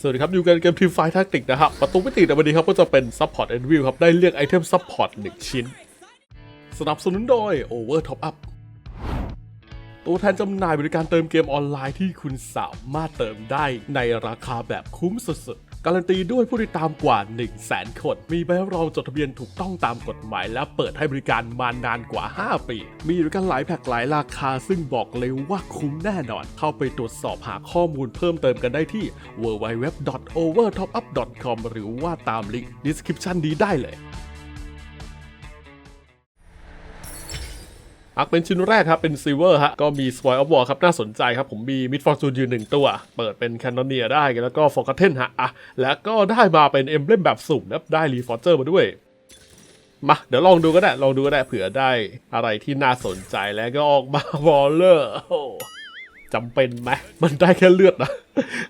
สวัสดีครับ อยู่กันเกมทีมไฟท์แทคติกนะครับ ประตูไม่ติดแต่วันนี้ครับก็จะเป็นซัพพอร์ตแอนด์วิวครับ ได้เลือกไอเทมซัพพอร์ตหนึ่งชิ้น สนับสนุนโดย Over Top Up ตัวแทนจำหน่ายบริการเติมเกมออนไลน์ที่คุณสามารถเติมได้ในราคาแบบคุ้มสุดๆ การันตีด้วยผู้ติดตามกว่า 1 0 0 0 0แสนคน มีใบรับรองจดทะเบียนถูกต้องตามกฎหมาย และเปิดให้บริการมานานกว่า 5 ปี มีบริการหลายแพ็กหลายราคา ซึ่งบอกเลยว่าคุ้มแน่นอน เข้าไปตรวจสอบหาข้อมูลเพิ่มเติมกันได้ที่ www.overtopup.com หรือว่าตามลิงก์ description นี้ได้เลย อักเป็นชิ้นแรกครับ เป็นซิลเวอร์ฮะ ก็มีสปอยออฟวอร์ครับ น่าสนใจครับ ผมมีมิดฟอร์จูนยืนหนึ่งตัว เปิดเป็นแคนนอนเนียได้ แล้วก็ฟอร์กเทนฮะอะแล้วก็ได้มาเป็นเอ็มเบลมแบบสุ่มนะได้รีฟอร์เจอร์มาด้วยมาเดี๋ยวลองดูก็ได้ ลองดูก็ได้เผื่อได้อะไรที่น่าสนใจแล้วก็ออกมาวอลเลอร์จำเป็นไหมมันได้แค่เลือดนะ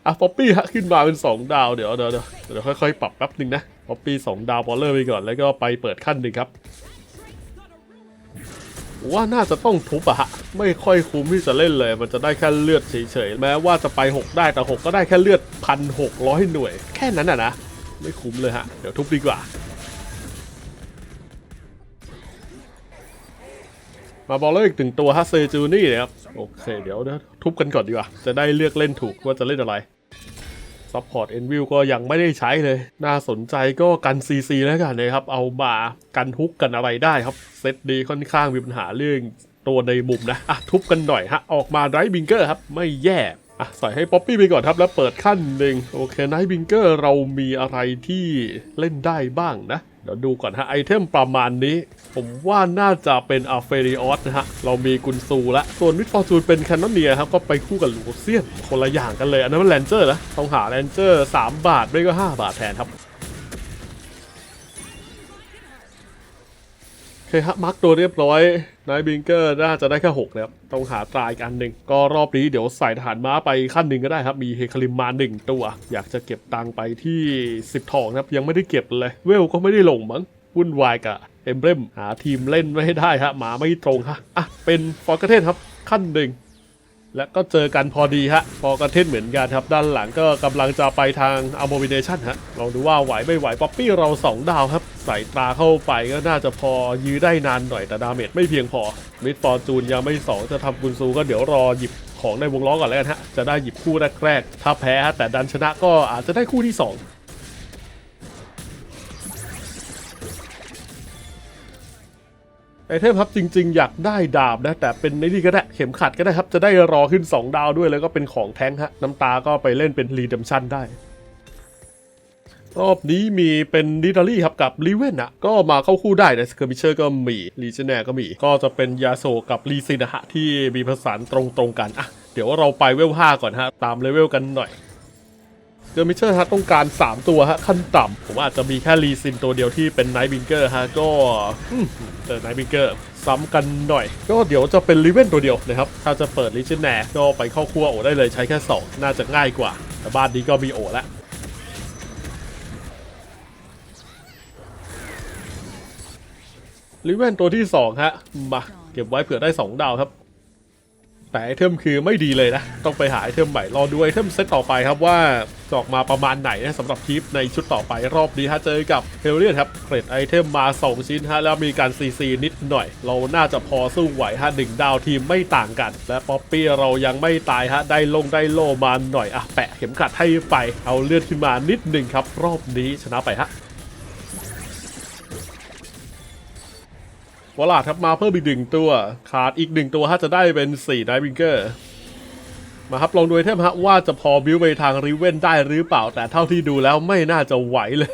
อะป๊อปปี้ฮะขึ้นมาเป็น 2 ดาวเดี๋ยวเดี๋ยวเดี๋ยวเดี๋ยวค่อยๆ ปรับแป๊บนึงนะป๊อปปี้2ดาววอลเลอร์ไปก่อนแล้วก็ไปเปิดขั้นหนึ่งครับ ว่าน่าจะต้องทุบอะฮะไม่ค่อยคุ้มที่จะเล่นเลย มันจะได้แค่เลือดเฉยๆแม้ว่าจะไป 6 ได้แต่ 6 ก็ได้แค่เลือดพันหกร้อยหน่วย แค่นั้นอะนะ ไม่คุ้มเลยฮะ เดี๋ยวทุบดีกว่า มาบอลเลอร์อีกถึงตัวฮะเซจูนี่นะครับโอเค เดี๋ยวเดี๋ยวทุบกันก่อนดีกว่า จะได้เลือกเล่นถูกว่าจะเล่นอะไร ซัพพอร์ตเอ็นวิวก็ยังไม่ได้ใช้เลย น่าสนใจก็กัน CC แล้วกันนะครับ เอามากันทุกกันอะไรได้ครับ เซตดีค่อนข้างมีปัญหาเรื่องตัวในมุมนะ อะ ทุบกันหน่อยฮะ ออกมาไรบิงเกอร์ครับ ไม่แย่อะใส่ให้ป๊อปปี้ไปก่อนครับแล้วเปิดขั้นหนึ่งโอเคไนบิงเกอร์เรามีอะไรที่เล่นได้บ้างนะ ดี๋ยวดูก่อนฮะไอเทมประมาณนี้ ผมว่าน่าจะเป็นอาเฟริออสนะฮะ เรามีกุนซูละส่วนวิดฟอร์จูนเป็นแคนนอนเนียครับก็ไปคู่กับลูเซียนคนละอย่างกันเลย อันนั้นมันแลนเจอร์นะต้องหาแลนเจอร์ 3 บาทไม่ก็ 5 บาทแทนครับ เคฮะมักตัวเรียบร้อยนายบิงเกอร์น่าจะได้แค่6นะครับ ต้องหาตายกันหนึ่ง ก็รอบนี้เดี๋ยวใส่ทหารม้าไปขั้นหนึ่งก็ได้ครับ มีเฮคาริมมา1ตัว อยากจะเก็บตังค์ไปที่ 10 ทองนะครับ ยังไม่ได้เก็บเลย เวลก็ไม่ได้ลงมั้งวุ่นวายกับเอมเบรมหาทีมเล่นไม่ได้ฮะหมาไม่ตรงฮะอะเป็นฟอร์กเทนครับขั้นหนึ่ง และก็เจอกันพอดีฮะ พอกระเทศเหมือนกันครับ ด้านหลังก็กำลังจะไปทาง Abomination ฮะลองดูว่าไหวไม่ไหวป๊อปปี้เรา2ดาวครับ ใส่ตาเข้าไปก็น่าจะพอยื้อได้นานหน่อยแต่ดาเมจไม่เพียงพอ มิดฟอร์จูนยังไม่2จะทำบุญซูก็เดี๋ยวรอหยิบของในวงล้อก่อนแล้วกันฮะ จะได้หยิบคู่แรกๆถ้าแพ้ฮะแต่ดันชนะก็อาจจะได้คู่ที่ 2 ไอเทมครับจริง ๆ อยากได้ดาบนะ แต่เป็นในนี่ก็ได้เข็มขัดก็ได้ครับ จะได้รอขึ้น 2 ดาวด้วยแล้วก็เป็นของแท้งฮะ น้ำตาก็ไปเล่นเป็นรีเดมชันได้ รอบนี้มีเป็นดิดารี่ครับกับลีเวนอะก็มาเข้าคู่ได้นะสเกอร์มิเชอร์ก็มีลีเจเนก็มี ก็จะเป็นยาโซกับลีซินะฮะที่มีผสานตรงๆกันอะเดี๋ยวเราไปเวล5ก่อนฮะตามเลเวลกันหน่อย เกอร์มิเชอร์ฮะต้องการ 3 ตัวฮะขั้นต่ำผมอาจจะมีแค่รีซินตัวเดียวที่เป็นไนท์บิงเกอร์ฮะก็อืมเออไนท์บิงเกอร์ซ้ำกันหน่อย ก็เดี๋ยวจะเป็นรีเวนตัวเดียวนะครับ ถ้าจะเปิดลิชแนก็ไปเข้าครัวโอได้เลยใช้แค่ 2 น่าจะง่ายกว่า แต่บ้านนี้ก็มีโอแล้วลิเวนตัวที่ 2 ฮะ มา เก็บไว้เผื่อได้ 2 ดาวครับ แต่ไอเทมคือไม่ดีเลยนะ ต้องไปหาไอเทมใหม่รอดูไอเทมเซตต่อไปครับว่าจะออกมาประมาณไหนนะสำหรับคลิปในชุดต่อไปรอบนี้ฮะเจอกับเฮลเลียนครับเกรดไอเทมมา 2 ชิ้นฮะแล้วมีการซีซีนิดหน่อย เราน่าจะพอสู้ไหวฮะหนึ่งดาวทีมไม่ต่างกัน และป๊อปปี้เรายังไม่ตายฮะได้ลงได้โลมาหน่อยอะแปะเข็มขัดให้ไปเอาเลือดขึ้นมานิดหนึ่งครับ รอบนี้ชนะไปฮะ วลาดครับมาเพิ่มอีกหนึ่งตัว ขาดอีกหนึ่งตัวถ้าจะได้เป็น4ไดวิงเกอร์มาครับลองดูไอเทมฮะว่าจะพอบิวไปทางริเวนได้หรือเปล่า แต่เท่าที่ดูแล้วไม่น่าจะไหวเลย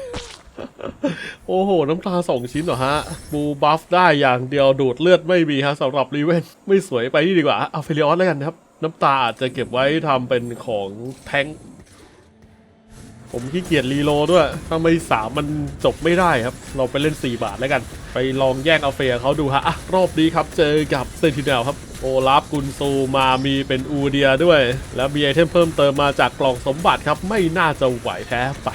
โอ้โห น้ำตาสองชิ้นเหรอฮะ บูบัฟได้อย่างเดียวดูดเลือดไม่มีฮะสำหรับริเวนไม่สวยไปนี่ดีกว่า เอาเฟลิออสแล้วกันครับ น้ำตาอาจจะเก็บไว้ทำเป็นของแท้ง ผมขี้เกียจรีโลด้วยถ้าไม่สามมันจบไม่ได้ครับ เราไปเล่น 4 บาทแล้วกัน ไปลองแย่งเอาเฟียเขาดูฮะอะรอบนี้ครับ เจอกับเซนติเนลครับ โอลาฟกุนซูมามีเป็นอูเดียด้วย แล้วมีไอเทมเพิ่มเติมมาจากกล่องสมบัติครับ ไม่น่าจะไหวแพ้ไป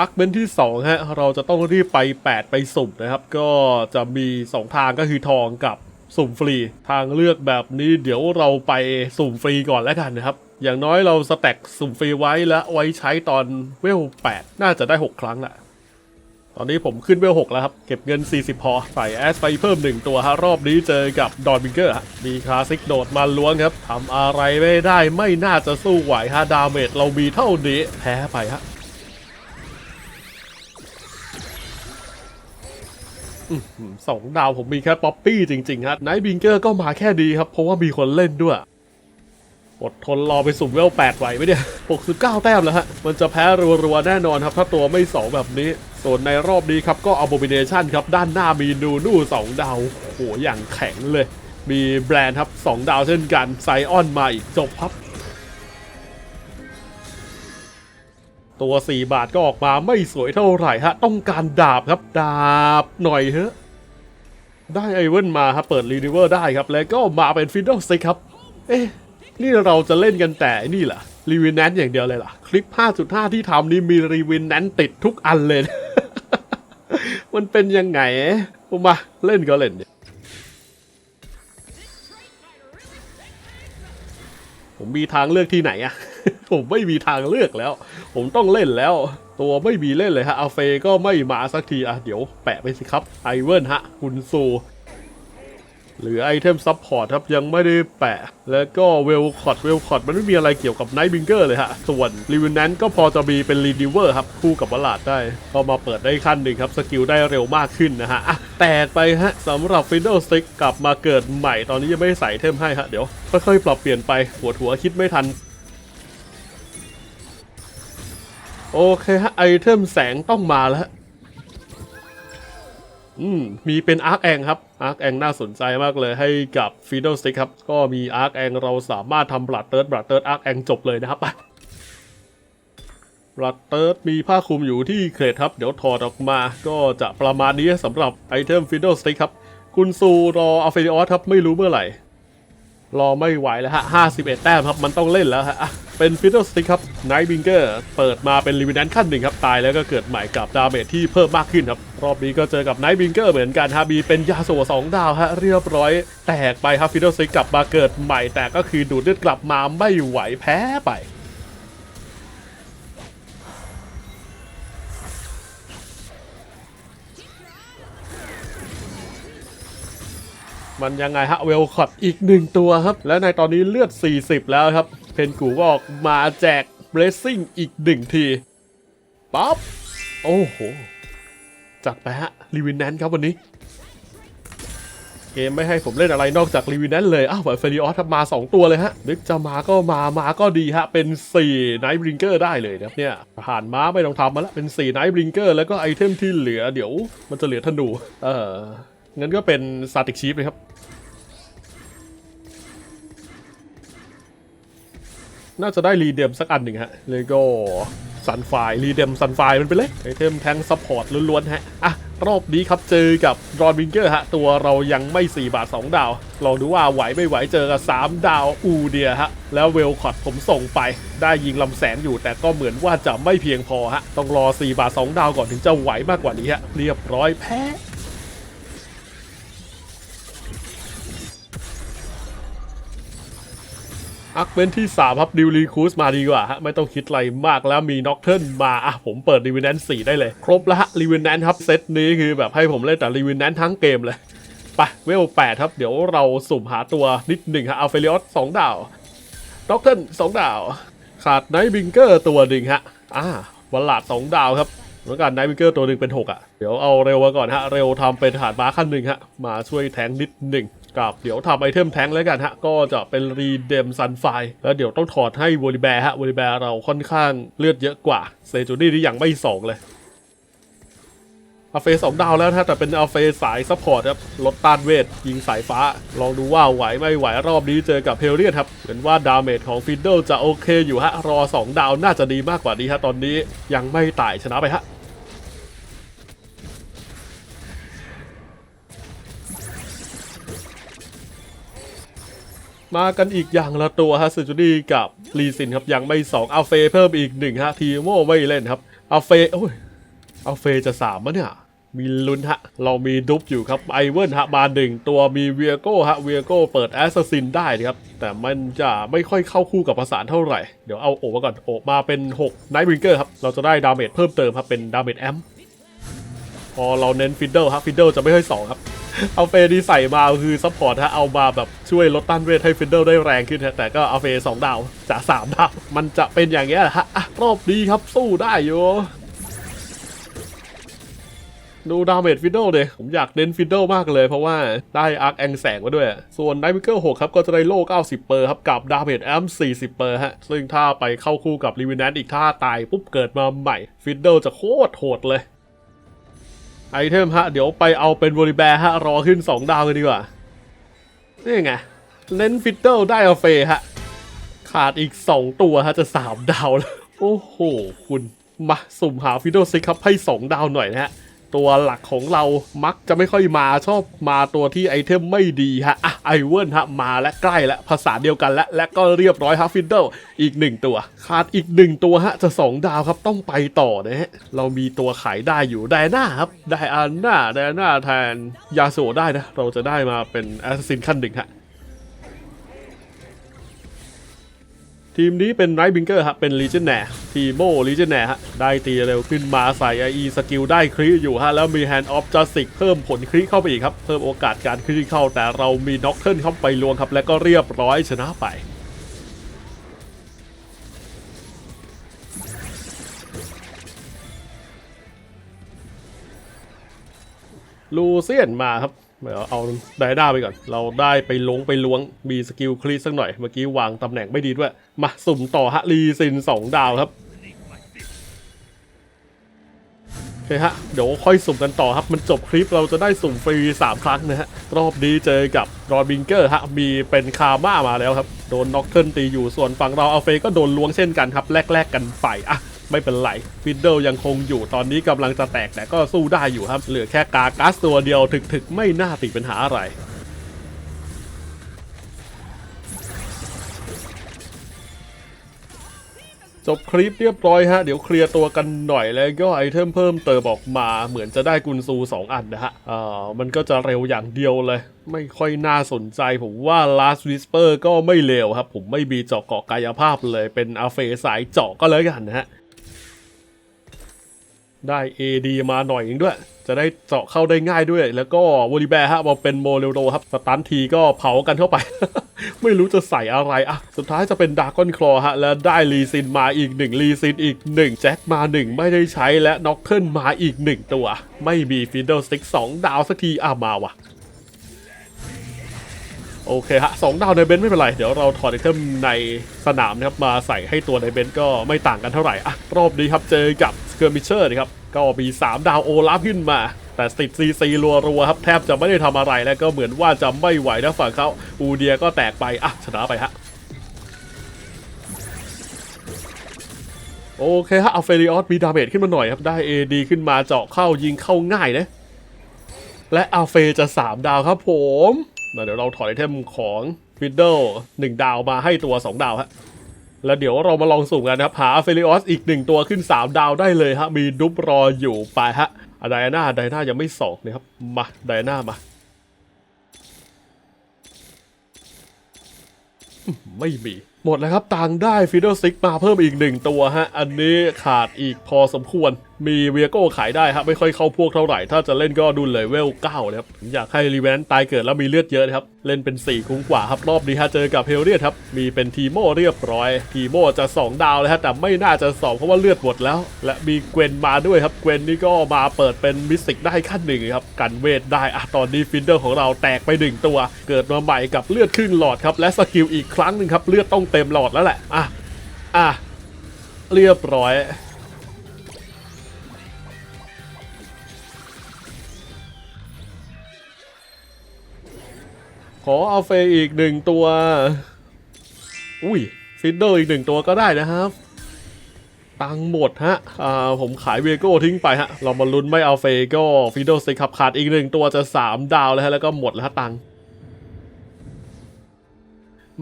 อักเบนที่2ฮะเราจะต้องรีบไป 8 ไปสุ่มนะครับ ก็จะมี 2 ทางก็คือทองกับ สุ่มฟรี ทางเลือกแบบนี้เดี๋ยวเราไปสุ่มฟรีก่อนแล้วกันนะครับ อย่างน้อยเราสแต็กสุ่มฟรีไว้และไว้ใช้ตอนเวล8น่าจะได้ 6 ครั้งแหละตอนนี้ผมขึ้นเวล6แล้วครับ เก็บเงิน 40 พอ ใส่แอสไปเพิ่ม 1 ตัวฮะ รอบนี้เจอกับดอนบิงเกอร์มีคลาสสิกโดดมาล้วงครับทำอะไรไม่ได้ไม่น่าจะสู้ไหวฮะ ดาเมจเรามีเท่านี้แพ้ไปฮะ สองดาวผมมีแค่ป๊อปปี้จริงๆฮะไนท์บิงเกอร์ก็มาแค่ดีครับ เพราะว่ามีคนเล่นด้วยอดทนรอไปสุ่มเวล 8 ไหวไหมเนี่ย 69 แต้มแล้วฮะ มันจะแพ้รัวๆ แน่นอนครับ ถ้าตัวไม่ 2 แบบนี้ ส่วนในรอบนี้ครับก็ Abomination ครับ ด้านหน้ามีนูนู่2ดาวโอ้โหอย่างแข็งเลย มีแบรนด์ครับ 2 ดาวเช่นกันไซออนมาอีกจบครับ ตัว 4 บาทก็ออกมาไม่สวยเท่าไหร่ฮะ ต้องการดาบครับ ดาบหน่อยเถอะได้ไอเวนมาครับเปิดรีดิเวอร์ได้ครับ แล้วก็มาเป็นฟิดเดิลซิกครับ เอ๊ะ นี่เราจะเล่นกันแต่นี่เหรอรีวินแนนอย่างเดียวเลยเหรอคลิป 5.5 ที่ทำนี่มีรีวินแนนติดทุกอันเลย มันเป็นยังไงผมมาเล่นก็เล่นเนี่ยผมมีทางเลือกที่ไหนอะ ผมไม่มีทางเลือกแล้ว ผมต้องเล่นแล้ว ตัวไม่มีเล่นเลยฮะอาเฟก็ไม่มาสักทีอะเดี๋ยวแปะไปสิครับไอเวิร์นฮะคุณซูหรือไอเทมซับพอร์ตครับยังไม่ได้แปะ แล้วก็เวลคอดเวลคอดมันไม่มีอะไรเกี่ยวกับไนท์บิงเกอร์เลยฮะ ส่วนรีวิวนแนนก็พอจะมีเป็นรีดิเวอร์ครับ คู่กับวลาดได้ ก็มาเปิดได้ขั้นหนึ่งครับ สกิลได้เร็วมากขึ้นนะฮะแตกไปฮะสำหรับฟินเด l สติกกลับมาเกิดใหม่ตอนนี้ยังไม่ได้ใส่เทมให้ฮะ เดี๋ยวค่อยๆปรับเปลี่ยนไปหัวหัวคิดไม่ทัน โอเคฮะไอเทมแสงต้องมาแล้วอืมมีเป็นอาร์คแองครับอาร์คแองน่าสนใจมากเลยให้กับฟีด l ลสติกครับ ก็มีอาร์คแองเราสามารถทำบลัดเติร์ดบลัดเติร์ดอาร์คแองจบเลยนะครับไปบลัดเติร์ดมีผ้าคลุมอยู่ที่เครดครับ เดี๋ยวถอดออกมาก็จะประมาณนี้สำหรับไอเทมฟีด l ลสติกครับ คุณซูรออัลเฟริออสครับ ไม่รู้เมื่อไหร่ รอไม่ไหวแล้วฮะ51แต้มครับ มันต้องเล่นแล้วฮะอะเป็นฟิ d เดิลสติกครับไนท์บิงเกอร์เปิดมาเป็นลิมินแนนขั้นหนึ่งครับ ตายแล้วก็เกิดใหม่กับดาเมจที่เพิ่มมากขึ้นครับ รอบนี้ก็เจอกับไนท์บิงเกอร์เหมือนกันฮะมีเป็นยาโซสองดาวฮะ เรียบร้อย แตกไปฮะฟิ d เดิลสติกกลับมาเกิดใหม่แต่ก็คือดูดเลือดกลับมาไม่ไหวแพ้ไป มันยังไงฮะเวลคอดอีกหนึ่งตัวครับ และในตอนนี้เลือด 40 แล้วครับ เพนกูก็ออกมาแจกเบรซิ่งอีกหนึ่งทีป๊อปโอ้โห จัดไปฮะรีวินแนนครับวันนี้ เกมไม่ให้ผมเล่นอะไรนอกจากรีวินแนนเลย อ้าวเฟริออสมา 2 ตัวเลยฮะนึกจะมาก็มามาก็ดีฮะ เป็น4 Night Blinker ได้เลยนะครับเนี่ยผ่านม้าไม่ต้องทำมาแล้วเป็น4 Night Blinker แล้วก็ไอเทมที่เหลือเดี๋ยว มันจะเหลือธนูเออ งั้นก็เป็นซาติกชีฟเลยครับน่าจะได้รีเดมสักอันหนึ่งฮะเลยก็ซันไฟรีเดมซันไฟมันไปเลยไอเทมแทงซัพพอร์ตล้วนๆฮะ อะ รอบนี้ครับเจอกับรอนวิงเกอร์ฮะ ตัวเรายังไม่ 4 บาท 2 ดาว ลองดูว่าไหวไม่ไหวเจอกับ 3 ดาวอูเดียฮะ แล้วเวลคอดผมส่งไป ได้ยิงลำแสงอยู่ แต่ก็เหมือนว่าจะไม่เพียงพอฮะ ต้องรอ 4 บาท 2 ดาวก่อนถึงจะไหวมากกว่านี้ฮะ เรียบร้อยแพ้ อักเป็นที่ 3 ครับดิวรีคูสมาดีกว่าฮะไม่ต้องคิดอะไรมากแล้วมีน็อกเทิลมาอะผมเปิดรีวินแนนสี่ได้เลย ครบแล้วฮะรีวินแนนครับเซตนี้คือแบบให้ผมเล่นแต่รีวินแนนทั้งเกมเลยไปเวลแปดครับ เดี๋ยวเราสุ่มหาตัวนิดหนึ่งฮะอัลเฟริออสสองดาวน็อกเทิลสองดาว ขาดไนท์บิงเกอร์ตัวหนึ่งฮะอ่าวันลาดสองดาวครับแล้วกันไนท์บิงเกอร์ตัวหนึ่งเป็นหกอะเดี๋ยวเอาเร็วมาก่อนฮะเร็วทำเป็นฐานม้าขั้นหนึ่งฮะมาช่วยแทงนิดหนึ่ง กับเดี๋ยวทำไอเทมแทงแล้วกันฮะ ก็จะเป็นรีเดมซันไฟแล้วเดี๋ยวต้องถอดให้วอลิแบร์ฮะวอลิแบร์เราค่อนข้างเลือดเยอะกว่าเซจูนี่ที่ยังไม่สองเลยอาเฟสองดาวแล้วนะแต่เป็นอาเฟสายซัพพอร์ตครับลดต้านเวท ยิงสายฟ้า ลองดูว่าไหวไม่ไหวรอบนี้เจอกับเพลเรียนครับ เหมือนว่าดาเมจของฟินเดลจะโอเคอยู่ฮะ รอ 2 ดาวน่าจะดีมากกว่านี้ฮะ ตอนนี้ยังไม่ตายชนะไปฮะ มากันอีกอย่างละตัวฮะซูจูดี้กับลีซินครับยังไม่สองอัลเฟเพิ่มอีกหนึ่งฮะทีโมไม่เล่นครับอัลเฟโอ้ยอัลเฟจะสามมะเนี่ยมีลุ้นฮะ เรามีดุ๊บอยู่ครับไอเวิร์นฮะมาหนึ่งตัวมีเวียโก้ฮะเวียโก้เปิดแอสซัสซินได้ครับ แต่มันจะไม่ค่อยเข้าคู่กับประสานเท่าไหร่ เดี๋ยวเอาโอมาก่อนโอมาเป็น6 Night Bringer ครับ เราจะได้ดาเมจเพิ่มเติมครับ เป็นดาเมจแอมพอเราเน้นฟิดเดิลครับฟิดเดิลจะไม่ค่อยสองครับ เอาเฟดีใส่มาคือซัพพอร์ตฮะเอามาแบบช่วยลดต้านเวทให้ฟินเดิลได้แรงขึ้นฮะแต่ก็เอาเฟสองดาวจากสามดาว มันจะเป็นอย่างเงี้ยฮะรอบนี้ครับสู้ได้อยู่ดูดาเมจฟิดเดิลเลยผมอยากเน้นฟิดเดิลมากเลยเพราะว่าได้อาร์คแองแสงมาด้วย ส่วนไนมิเกอร์6ครับ ก็จะได้โล่90 เปอร์ครับ กับดาเมจแอม40 เปอร์ฮะ ซึ่งถ้าไปเข้าคู่กับรีวินแนนอีกท่าตายปุ๊บเกิดมาใหม่ ฟิดเดิลจะโคตรโหดเลย ไอเทมฮะ เดี๋ยวไปเอาเป็นบริแบร์ฮะ รอขึ้น 2 ดาวกันดีกว่า นี่ไงเลนฟิตเดิลได้อาเฟฮะ ขาดอีก 2 ตัวฮะ จะ 3 ดาวแล้ว โอ้โห คุณ มา สุ่มหาฟิตเดิลซิกครับให้ 2 ดาวหน่อยนะฮะ ตัวหลักของเรามักจะไม่ค่อยมาชอบมาตัวที่ไอเทมไม่ดีฮะอะไอเวิร์นฮะมาและใกล้และภาษาเดียวกันและและก็เรียบร้อยฮะฟิดเดิลอีกหนึ่งตัวขาดอีกหนึ่งตัวฮะจะ2ดาวครับต้องไปต่อนะฮะเรามีตัวขายได้อยู่ไดน่าครับไดอาน่าไดอาน่าแทนยาโซได้นะเราจะได้มาเป็นแอสซินขั้นหนึ่งฮะ ทีมนี้เป็นไรบิงเกอร์ครับเป็นลีเจนแนร์ทีโมลีเจนแนร์ฮะ ได้ตีเร็วขึ้นมาใส่ IE สกิลได้คริอยู่ฮะ แล้วมี Hand of Justice เพิ่มผลคริเข้าไปอีกครับ เพิ่มโอกาสการคริเข้า แต่เรามีน็อกเทิลเข้าไปลวงครับ และก็เรียบร้อยชนะไปลูเซียนมาครับ เดี๋ยวเอาไดด้าไปก่อน เราได้ไปลงไปล้วง มีสกิลคลีสักหน่อย เมื่อกี้วางตำแหน่งไม่ดีด้วย มาสุ่มต่อฮะรีซิน2ดาวครับโอเคฮะ เดี๋ยวค่อยสุ่มกันต่อครับ มันจบคลิปเราจะได้สุ่มฟรี 3 ครั้งนะฮะ รอบนี้เจอกับรอบิงเกอร์ฮะ มีเป็นคาม่ามาแล้วครับ โดนน็อกเทิลตีอยู่ส่วนฝั่งเราเอาเฟก็โดนล้วงเช่นกันครับ แลกๆกันไปอะ ไม่เป็นไรฟิดเดิลยังคงอยู่ตอนนี้กำลังจะแตกแต่ก็สู้ได้อยู่ครับ เหลือแค่กากัสตัวเดียวถึกๆ ไม่น่าติดปัญหาอะไรจบคลิปเรียบร้อยฮะ เดี๋ยวเคลียร์ตัวกันหน่อยแล้วก็ไอเทมเพิ่มเติมออกมาเหมือนจะได้กุนซู 2 อันนะฮะเอ่อมันก็จะเร็วอย่างเดียวเลย ไม่ค่อยน่าสนใจผมว่า Last Whisper ก็ไม่เร็วครับ ผมไม่มีเจาะเกาะกายภาพเลยเป็นอาเฟสายเจาะก็เลยกันนะฮะ ได้ AD มาหน่อยนึงด้วย จะได้เจาะเข้าได้ง่ายด้วย แล้วก็วอลิแบร์ฮะมาเป็นโมเรโรครับ สตันทีก็เผากันเข้าไป ไม่รู้จะใส่อะไรอะ สุดท้ายจะเป็นดากอนคลอฮะ แล้วได้ลีซินมาอีกหนึ่งรีซินอีกหนึ่งแจ็คมาหนึ่งไม่ได้ใช้และน็อกเทิลมาอีกหนึ่งตัว ไม่มีฟิดเดิลสติ๊กสองดาวสักทีอะมาว่ะ โอเคฮะสองดาวในเบนซ์ไม่เป็นไร เดี๋ยวเราถอดไอเทมในสนามนะครับมาใส่ให้ตัวในเบนซ์ก็ไม่ต่างกันเท่าไหร่อะรอบนี้ครับเจอกับสเกอร์มิเชอร์นะครับก็มี 3 ดาวโอลาฟขึ้นมาแต่ติดซีซีรัวๆครับแทบจะไม่ได้ทำอะไรแล้วก็เหมือนว่าจะไม่ไหวนะฝั่งเขาอูเดียก็แตกไปอะชนะไปฮะโอเคฮะเอาเฟริออสมีดาเมจขึ้นมาหน่อยครับ ได้ AD ขึ้นมาเจาะเข้ายิงเข้าง่ายนะ และอัลเฟจะ 3 ดาวครับผม มาเดี๋ยวเราถอดไอเทมของฟิดเดิลหนึ่งดาวมาให้ตัว 2 ดาวฮะแล้วเดี๋ยวเรามาลองสุ่มกันนะครับหาเฟริออสอีกหนึ่งตัวขึ้น 3 ดาวได้เลยฮะมีดุบรออยู่ไปฮะไดอาน่าไดอาน่ายังไม่สองนะครับมาไดอาน่ามาไม่มี หมดแล้วครับตังได้ฟิดเดิลซิกมาเพิ่มอีกหนึ่งตัวฮะ อันนี้ขาดอีกพอสมควร มีเวียโก้ขายได้ฮะไม่ค่อยเข้าพวกเท่าไหร่ ถ้าจะเล่นก็ดูเลเวล9นะครับ อยากให้รีเวนตายเกิดแล้วมีเลือดเยอะนะครับ เล่นเป็น 4 คุ้มกว่าครับ รอบนี้ฮะเจอกับเฮลเรียครับ มีเป็นทีโมเรียบร้อย ทีโมจะ 2 ดาวเลยฮะแต่ไม่น่าจะ2เพราะว่าเลือดหมดแล้ว และมีเกวนมาด้วยครับเกวนนี่ก็มาเปิดเป็นมิสติกได้ขั้นหนึ่งครับกันเวทได้อะตอนนี้ฟินเดอร์ของเราแตกไปหนึ่งตัว เกิดมาใหม่กับเลือดครึ่งหลอดครับและสกิลอีกครั้งหนึ่งครับเลือดต้องเต็มหลอดแล้วแหละ อะ อะ เรียบร้อย ขอเอาเฟยอีกหนึ่งตัว อุ้ยฟิดเดอร์อีกหนึ่งตัวก็ได้นะครับ ตังหมดฮะ อ่า ผมขายเวโก้ทิ้งไปฮะ เรามาลุ้นไม่เอาเฟยก็ฟิดเดอร์สิครับขาดอีกหนึ่งตัวจะ 3 ดาวแล้วฮะ แล้วก็หมดแล้วฮะตังค์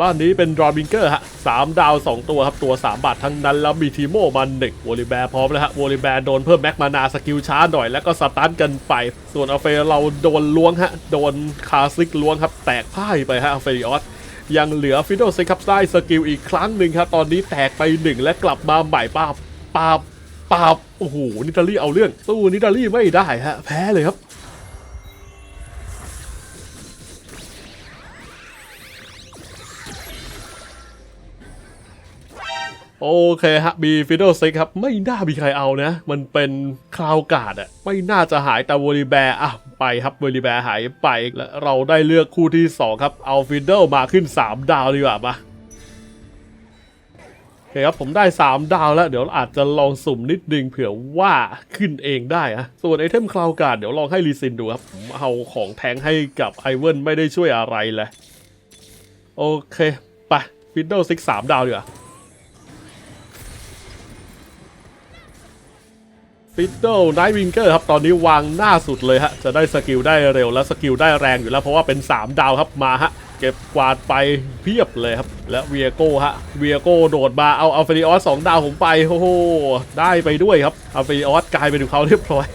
บ้านนี้เป็นดรอบิงเกอร์ฮะสามดาว 2 ตัวครับ ตัว 3 บาททั้งนั้น แล้วมีทีโมมันหนึ่งวอลิแบร์พร้อมแล้วฮะวอลิแบร์โดนเพิ่มแม็กมานาสกิลช้าหน่อย แล้วก็สตันกันไป ส่วนอัลเฟเราโดนล้วงฮะ โดนคาซิกล้วงครับ แตกพ่ายไปฮะอัลเฟริออสยังเหลือฟิโดเซคับได้สกิลอีกครั้งหนึ่งครับ ตอนนี้แตกไปหนึ่งและกลับมาใหม่ป้าบป้าบป้าบโอ้โหนิตาลีเอาเรื่องสู้นิตาลีไม่ได้ฮะแพ้เลยครับ โอเคฮะมีฟิโดซิกครับ ไม่น่ามีใครเอานะ มันเป็นคราวกาดอะไม่น่าจะหายแต่วอลิแบร์อะไปครับวอลิแบร์หายไปและเราได้เลือกคู่ที่ 2 ครับ เอาฟิดเดิลมาขึ้น 3 ดาวดีกว่าปะโอเคครับผมได้ 3 ดาวแล้ว เดี๋ยวอาจจะลองสุ่มนิดนึงเผื่อว่าขึ้นเองได้อะส่วนไอเทมคราวกาดเดี๋ยวลองให้รีซินดูครับผมเอาของแทงให้กับไอเวิร์นไม่ได้ช่วยอะไรเลยโอเคไปฟิดเดิลซิกสามดาวดีกว่า ฟิดเดิลไนท์วิงเกอร์ครับ ตอนนี้วางหน้าสุดเลยฮะ จะได้สกิลได้เร็วและสกิลได้แรงอยู่แล้ว เพราะว่าเป็น 3 ดาวครับมาฮะ เก็บกวาดไปเพียบเลยครับ และเวียโก้ฮะ เวียโก้โดดมาเอาอัลเฟริออสสองดาวผมไป โอ้โห ได้ไปด้วยครับอัลเฟริออสกลายเป็นของเขาเรียบร้อย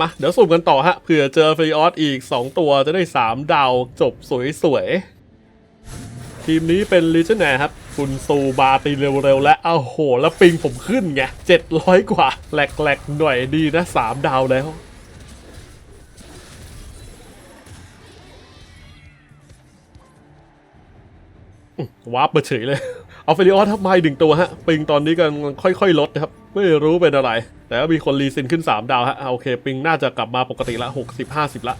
มาเดี๋ยวสุ่มกันต่อฮะเผื่อเจอฟรีออสอีก 2 ตัวจะได้ 3 ดาวจบสวยๆ ทีมนี้เป็นลิเจนแนครับคุณซูบาตีเร็วๆ และอ้าโห แล้วปิงผมขึ้นไง700กว่าแหลกๆ หน่อยดีนะ3ดาวแล้ววาร์ปมาเฉยเลย เอาเฟริออสทับมาอีกหนึ่งตัวฮะ ปิงตอนนี้กำลังค่อยๆ ลดนะครับ ไม่รู้เป็นอะไร แต่ว่ามีคนรีซินขึ้น 3 ดาวฮะ โอเค ปิงน่าจะกลับมาปกติละ 60 50 ละ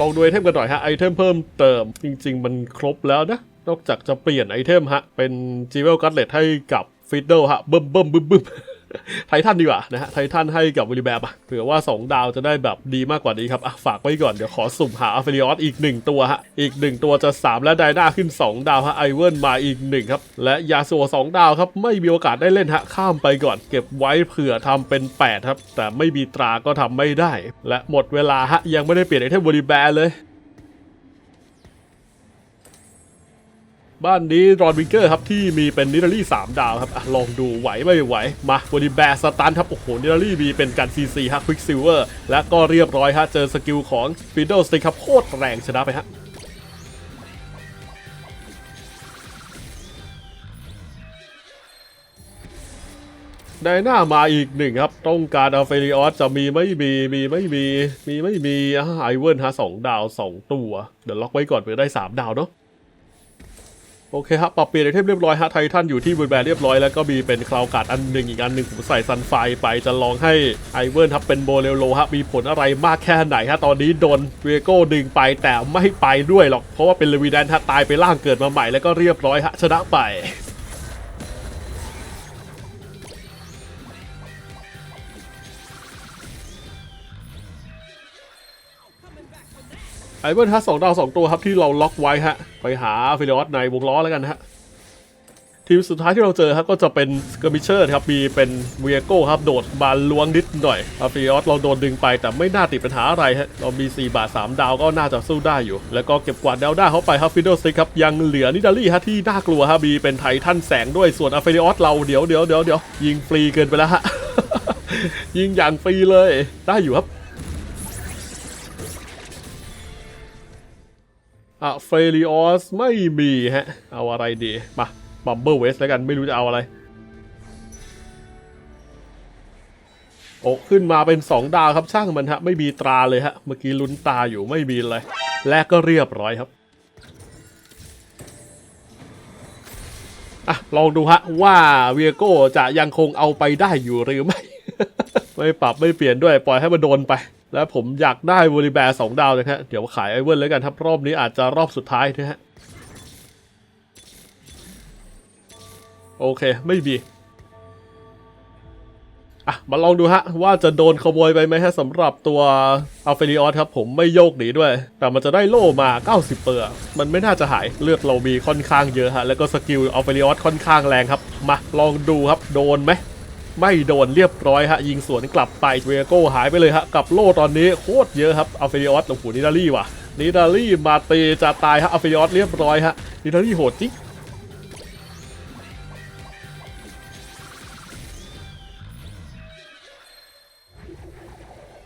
ลองดูไอเทมกันหน่อยฮะไอเทมเพิ่มเติมจริง ๆ มันครบแล้วนะ นอกจากจะเปลี่ยนไอเทมฮะ เป็นจีเวลกัตเลตให้กับฟิดเดิลฮะเบิ่มเบิ่มบึ้มบึ้ม ไททันดีกว่านะฮะไททันให้กับวิลิแบร์อะเผื่อว่า 2 ดาวจะได้แบบดีมากกว่านี้ครับอะฝากไว้ก่อน เดี๋ยวขอสุ่มหาอัฟเฟริออสอีก 1 ตัวฮะอีก 1 ตัวจะ 3 และไดนาขึ้น 2 ดาวฮะไอเวิร์นมาอีก 1 ครับ และยาสัว2ดาวครับ ไม่มีโอกาสได้เล่นฮะข้ามไปก่อน เก็บไว้เผื่อทำเป็น 8 ครับ แต่ไม่มีตราก็ทำไม่ได้ และหมดเวลาฮะยังไม่ได้เปลี่ยนไอเทมวิลิแบร์เลย บ้านนี้รอนวิงเกอร์ครับที่มีเป็นนิดารี่3ดาวครับอะลองดูไหวไม่ไหว มาบริแบร์สตันครับ โอ้โห นิดารี่มีเป็นการซีซีฮะควิกซิลเวอร์และก็เรียบร้อยฮะ เจอสกิลของฟิดเดิลสติกครับ โคตรแรงชนะไปฮะไดนามาอีกหนึ่งครับ ต้องการอัลเฟริออสจะมีไม่มีมีไม่มีมีไม่มีไอเวิร์นฮะสองดาวสองตัว เดี๋ยวล็อกไว้ก่อนเพื่อได้สามดาวเนาะ โอเคครับปรับเปลี่ยนไอเทมเรียบร้อยฮะไททันอยู่ที่บนแบร์เรียบร้อยแล้วก็มีเป็นคลาวการ์ดอันหนึ่งอีกอันหนึ่งผมใส่ซันไฟไปจะลองให้ไอเวิร์นครับเป็นโบเลโลฮะมีผลอะไรมากแค่ไหนฮะตอนนี้โดนเวโก้ดึงไปแต่ไม่ไปด้วยหรอกเพราะว่าเป็นเลวีแดนฮะตายไปล่างเกิดมาใหม่แล้วก็เรียบร้อยฮะชนะไป ไอเบิลฮะสองดาวสองตัวครับที่เราล็อกไว้ฮะ ไปหาฟิลิออสในวงล้อแล้วกันฮะ ทีมสุดท้ายที่เราเจอครับก็จะเป็นสก r มิเชอร์ครับมีเป็นเวียโก้ครับโดดมานล้วงนิดหน่อยฟิลิออสเราโดนดึงไปแต่ไม่น่าติดปัญหาอะไรฮะเรามี 4 บาท 3 ดาวก็น่าจะสู้ได้อยู่ แล้วก็เก็บกวาดดาวด้าเข้าไปครับฟิดเดิลสติกครับยังเหลือนิดาลี่ฮะที่น่ากลัวฮะมีเป็นไททันแสงด้วยส่วนอาฟิลิออสเราเดี๋ยวเดี๋ยวเดี๋ยวเดี๋ยวยิงฟรีเกินไปแล้วฮะยิงอย่างฟรีเลยได้อยู่ครับ อะเฟริออสไม่มีฮะ เอาอะไรดีมาบัมเบิลเวสแล้วกันไม่รู้จะเอาอะไร โอ้ขึ้นมาเป็น 2 ดาวครับช่างมันฮะ ไม่มีตราเลยฮะ เมื่อกี้ลุ้นตาอยู่ไม่มีเลย และก็เรียบร้อยครับอะลองดูฮะว่าเวียโก้จะยังคงเอาไปได้อยู่หรือไม่ ไม่ปรับไม่เปลี่ยนด้วยปล่อยให้มันโดนไป แล้วผมอยากได้บริแบร์สองดาวเลยฮะ เดี๋ยวขายไอเวิร์นแล้วกันครับรอบนี้อาจจะรอบสุดท้ายนะฮะ โอเค ไม่มีอะ มาลองดูฮะ ว่าจะโดนขโมยไปไหมฮะสำหรับตัวอัลเฟริออสครับ ผมไม่โยกหนีด้วย แต่มันจะได้โล่มา 90 เปอร์ มันไม่น่าจะหายเลือดเรามีค่อนข้างเยอะฮะ แล้วก็สกิลอัลเฟริออสค่อนข้างแรงครับ มาลองดูครับโดนไหม ไม่โดนเรียบร้อยฮะ ยิงสวนกลับไปเวโก้หายไปเลยฮะ กับโล่ตอนนี้โคตรเยอะครับอัลเฟริออสโอ้โหนิดารี่ว่ะนิดารี่มาเตจะตายฮะอัลเฟริออสเรียบร้อยฮะนิดารี่โหดจิ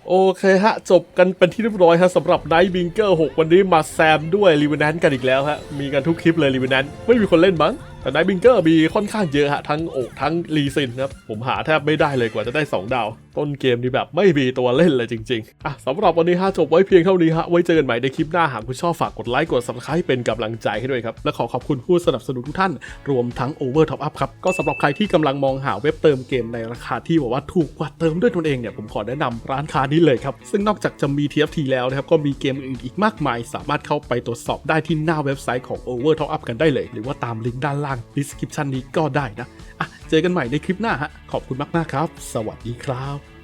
โอเคฮะ จบกันเป็นที่เรียบร้อยฮะสำหรับ Night b i n g e r 6วันนี้มาแซมด้วยรีเวนแนนกันอีกแล้วฮะ มีกันทุกคลิปเลยรีเวนแนนไม่มีคนเล่นมั้ง แต่ไนบิงเกอร์มีค่อนข้างเยอะฮะทั้งโอกทั้งรีซินครับผมหาแทบไม่ได้เลยกว่าจะได้ 2 ดาว ต้นเกมนี้แบบไม่มีตัวเล่นเลยจริงๆอะสำหรับวันนี้ฮะจบไว้เพียงเท่านี้ฮะไว้เจอกันใหม่ในคลิปหน้าหากคุณชอบฝากกดไลค์กด subscribe เป็นกำลังใจให้ด้วยครับ และขอขอบคุณผู้สนับสนุนทุกท่าน รวมทั้ง Over Top Up ครับ ก็สำหรับใครที่กำลังมองหาเว็บเติมเกมในราคาที่บอกว่าถูกกว่าเติมด้วยตนเองเนี่ยผมขอแนะนำร้านค้านี้เลยครับซึ่งนอกจากจะมี TFT แล้วนะครับก็มีเกมอื่นอีกมากมาย สามารถเข้าไปตรวจสอบได้ที่หน้าเว็บไซต์ของ Over Top Up กันได้เลย หรือว่าตามลิงก์ด้านล่าง description นี้ก็ได้นะอะ เจอกันใหม่ในคลิปหน้าฮะ ขอบคุณมากๆครับ สวัสดีครับ